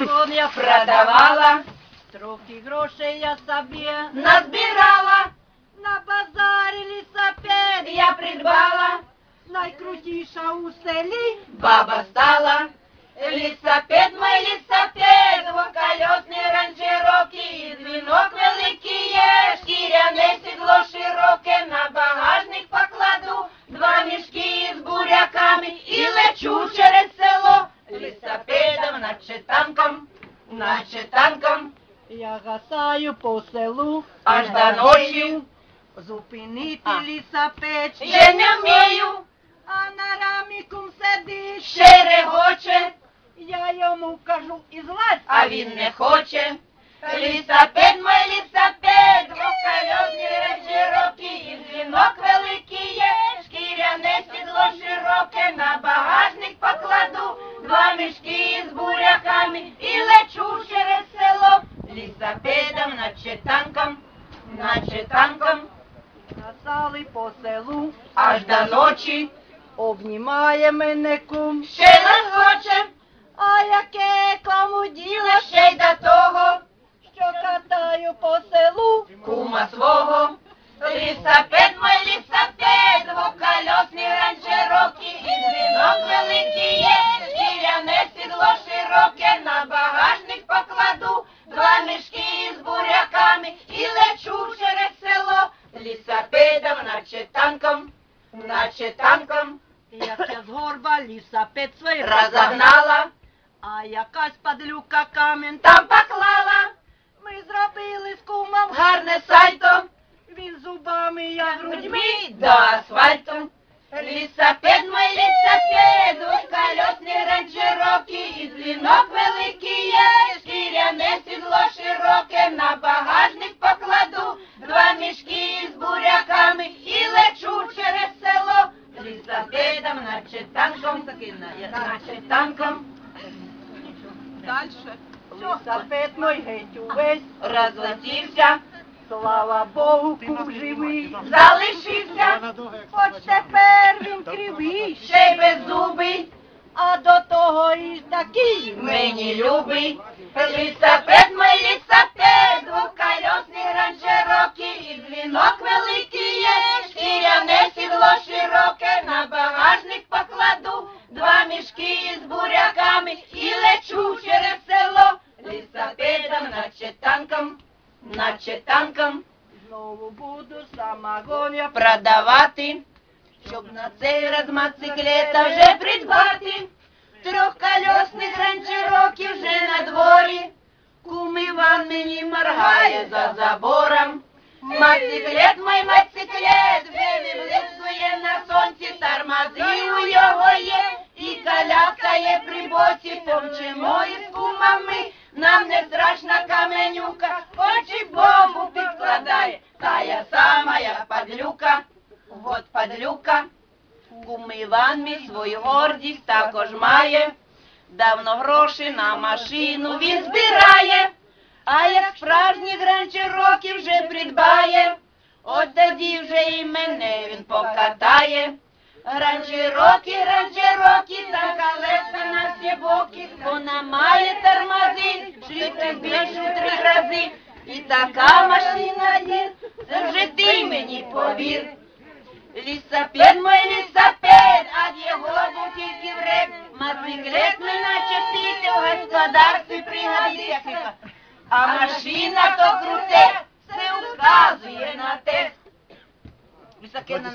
вагон я продавала, трохи грошей я собі назбирала, на базарі лісапед я придбала, найкрутіша у селі баба стала. Лісапед, мой лісапед, Наче танком. Я гасаю по селу. Аж до ночі, зупинити ліса печі ще не вмію, а на рамікум сидить. Ще регоче. Я йому кажу і злазь, а він не хоче. Ліса лісапед, лісапедом, наче танком, наче танком. Насали по селу аж до ночі, обнімає мене кум, ще не хоче. А яке кому діло ще й до того, що катаю по селу кума свого. Лісапед, наче танком. Я з горба лісапед свої розогнала, а якась падлюка камінь там поклала. Ми зробили з кумом гарне сальто, танком, наче танком. Дальше. Лісапед мой геть увесь розлетівся, слава Богу, кум живий залишився, хоч тепер він кривий, ще й беззубий, а до того і такий мені любий. Лісапед, мой лісапед, наче танком. Знову буду самогон я продавати, щоб на цей раз мотоциклета вже придбати. Трьохкольосних ранчероків вже на дворі, кум Іван мені моргає за забором. Мотоциклет, мой мотоциклет, вже не блискує на сонці, тормози у його є, і коляска є при боці, помчимо із кумами, нам не страшна каменюка, от падлюка. Кум Іван мій свою гордість також має, давно гроші на машину він збирає, а як справжній гранчероків вже придбає, от тоді вже і мене він покатає. Ранчерокі, ранчерокі, за колеса на всі боки, вона має тормози, швидкість більше три рази. І така машина є, це вже ти мені повір. Лісапед, мой лісапед, а його був тільки вред. Мотоциклет не наче в господарстві пригодиться. А машина то круте, все указує на те. Високе на